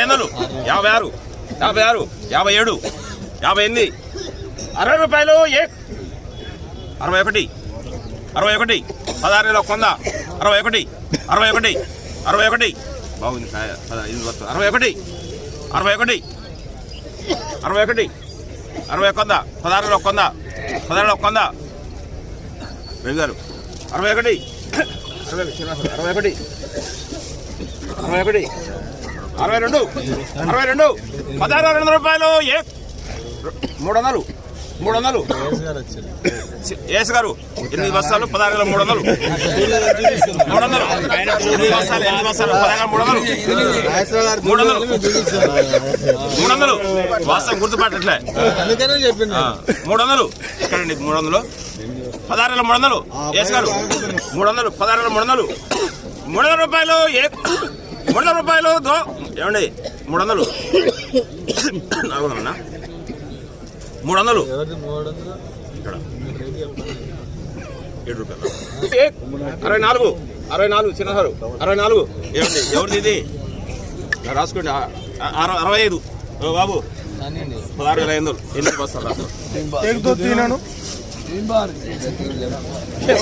ఎన్నలు యాభై ఆరు యాభై ఆరు యాభై ఏడు యాభై ఎనిమిది అరవై రూపాయలు ఏ అరవై ఒకటి అరవై ఒకటి పదహారు వేల ఒక వంద అరవై ఒకటి అరవై ఒకటి అరవై ఒకటి బాగుంది వస్తుంది అరవై ఒకటి అరవై ఒకటి అరవై ఒకటి అరవై ఒక వంద పదహారు వేల ఒక వంద పదహారు వేల ఒక వంద రవి గారు అరవై ఒకటి అరవై ఒకటి అరవై ఒకటి అరవై ఒకటి అరవై రెండు అరవై రెండు పదహారు రెండు వందల రూపాయలు ఏ మూడు వందలు మూడు వందలు ఏస్ గారు ఎనిమిది బస్తాలు పదహారు వేల మూడు వందలు మూడు వందలు ఎనిమిది బస్తాలు ఎనిమిది బస్తాలు పదహారు మూడు వందలు మూడు వందలు మూడు వందలు వాస్తవం గుర్తుపట్టట్లే మూడు వందలు ఎక్కడండి మూడు వందలు పదహారు వేల మూడు వందలు ఏస్ గారు మూడు వందలు పదహారు వేల మూడు వందలు మూడు వందల రూపాయలు ఏ మూడు వందల రూపాయలు దో ఏమండి? మూడు వందలు. నాలుగు వందలన్నా మూడు వందలు. ఎవరిది మూడు వందలు? ఇక్కడ. ఏడు రూపాయలు. అరవై నాలుగు. అరవై నాలుగు చిన్నసారు. అరవై నాలుగు. ఏమండి? ఎవరిది ఇది? రాసుకోండి. అరవై ఐదు. ఓ బాబు. పదహారు వేల ఐదు వందలు. ఎనిమిది బస్తాలు రాసుకోండి